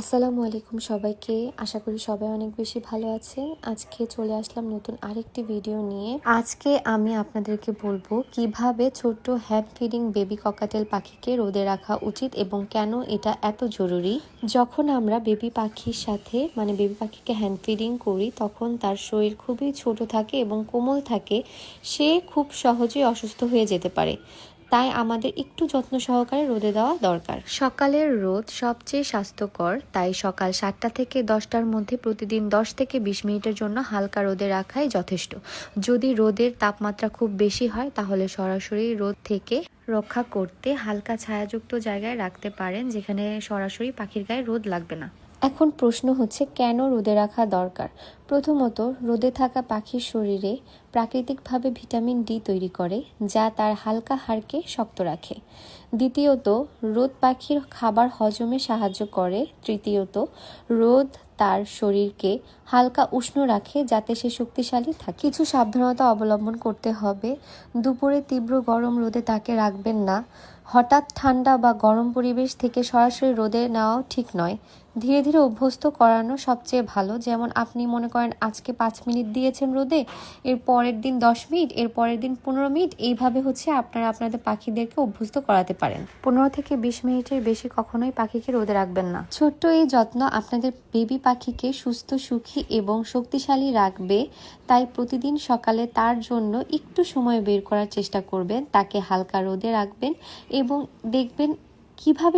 আসসালামু আলাইকুম সবাইকে। আশা করি সবাই অনেক বেশি ভালো আছেন। আজকে চলে আসলাম নতুন আরেকটি ভিডিও নিয়ে। আজকে আমি আপনাদেরকে বলব কীভাবে ছোট্ট হ্যাপ ফিডিং বেবি ককাটেল পাখিকে রোদে রাখা উচিত এবং কেন এটা এত জরুরি। যখন আমরা বেবি পাখির সাথে মানে বেবি পাখিকে হ্যান্ড ফিডিং করি, তখন তার শরীর খুবই ছোট থাকে এবং কোমল থাকে। সে খুব সহজেই অসুস্থ হয়ে যেতে পারে। তাই আমাদের একটু যত্ন সহকারে রোদে দেওয়া দরকার। সকালের রোদ সবচেয়ে স্বাস্থ্যকর তাই সকাল সাতটা থেকে দশটার মধ্যে প্রতিদিন দশ থেকে বিশ মিনিটের জন্য হালকা রোদে রাখাই যথেষ্ট। যদি রোদের তাপমাত্রা খুব বেশি হয় তাহলে সরাসরি রোদ থেকে রক্ষা করতে হালকা ছায়াযুক্ত জায়গায় রাখতে পারেন যেখানে সরাসরি পাখির গায়ে রোদ লাগবে না। এখন প্রশ্ন হচ্ছে কেন রোদে রাখা দরকার? প্রথমত, রোদে থাকা পাখির শরীরে প্রাকৃতিকভাবে ভিটামিন ডি তৈরি করে, যা তার হালকা হাড়কে শক্ত রাখে। দ্বিতীয়ত, রোদ পাখির খাবার হজমে সাহায্য করে। তৃতীয়ত, রোদ তার শরীরকে হালকা উষ্ণ রাখে, যাতে সে শক্তিশালী থাকে। কিছু সাবধানতা অবলম্বন করতে হবে। দুপুরে তীব্র গরম রোদে তাকে রাখবেন না। হঠাৎ ঠান্ডা বা গরম পরিবেশ থেকে সরাসরি রোদে নেওয়াও ঠিক নয়। ধীরে ধীরে অভ্যস্ত করানো সবচেয়ে ভালো, যেমন আপনি মনে করেন আজকে পাঁচ মিনিট দিয়েছেন রোদে এর পরের দিন দশ মিনিট এর পরের দিন পনেরো মিনিট এইভাবে হচ্ছে আপনারা আপনাদের পাখিদেরকে অভ্যস্ত করাতে পারেন। পনেরো থেকে বিশ মিনিটের বেশি কখনোই পাখিকে রোদে রাখবেন না। ছোট্ট এই যত্ন আপনাদের বেবি পাখিকে সুস্থ সুখী এবং শক্তিশালী রাখবে তাই প্রতিদিন সকালে তার জন্য একটু সময় বের করার চেষ্টা করবেন তাকে হালকা রোদে রাখবেন এবং দেখবেন কীভাবে